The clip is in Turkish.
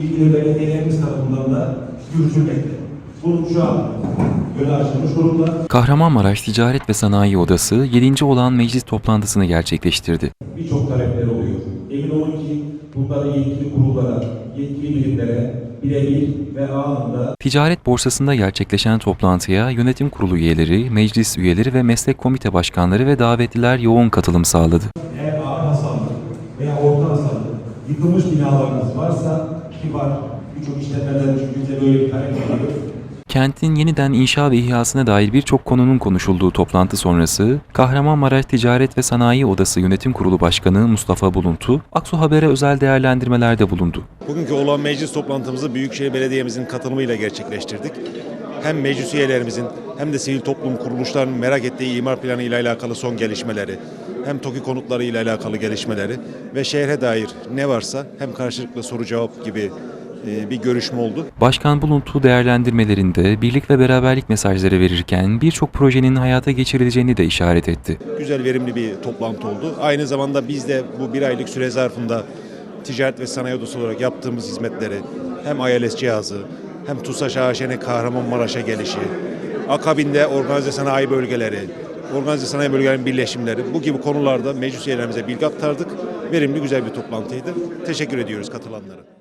İlgili belediyelerimiz tarafından da yürütülmekte. Bunun şu an yönü açılmış durumda. Kahramanmaraş Ticaret ve Sanayi Odası 7. olan meclis toplantısını gerçekleştirdi. Birçok talepler oluyor. Emin olun ki bunları yetkili kurullara, yetkili birimlere birebir ve anında Ticaret borsasında gerçekleşen toplantıya yönetim kurulu üyeleri, meclis üyeleri ve meslek komite başkanları ve davetliler yoğun katılım sağladı. eğer ağır hasarlı veya orta hasarlı yıkılmış binalarınız varsa ki var birçok işletmeler çünkü böyle bir talep geliyor. Kentin yeniden inşa ve ihyasına dair birçok konunun konuşulduğu toplantı sonrası, Kahramanmaraş Ticaret ve Sanayi Odası Yönetim Kurulu Başkanı Mustafa Buluntu, Aksu Haber'e özel değerlendirmelerde bulundu. Bugünkü olan meclis toplantımızı Büyükşehir Belediye'mizin katılımıyla gerçekleştirdik. Hem meclis üyelerimizin hem de sivil toplum kuruluşlarının merak ettiği imar planı ile alakalı son gelişmeleri, hem TOKİ konutları ile alakalı gelişmeleri ve şehre dair ne varsa hem karşılıklı soru cevap gibi e, bir görüşme oldu. Başkan Buluntu değerlendirmelerinde birlik ve beraberlik mesajları verirken birçok projenin hayata geçirileceğini de işaret etti. Güzel verimli bir toplantı oldu. Aynı zamanda biz de bu bir aylık süre zarfında ticaret ve sanayi odası olarak yaptığımız hizmetleri hem ILS cihazı hem TUSAŞ AŞ'nin Kahramanmaraş'a gelişi, akabinde organize sanayi bölgeleri, organize sanayi bölgelerinin birleşimleri bu gibi konularda meclis üyelerimize bilgi aktardık. Verimli güzel bir toplantıydı. Teşekkür ediyoruz katılanlara.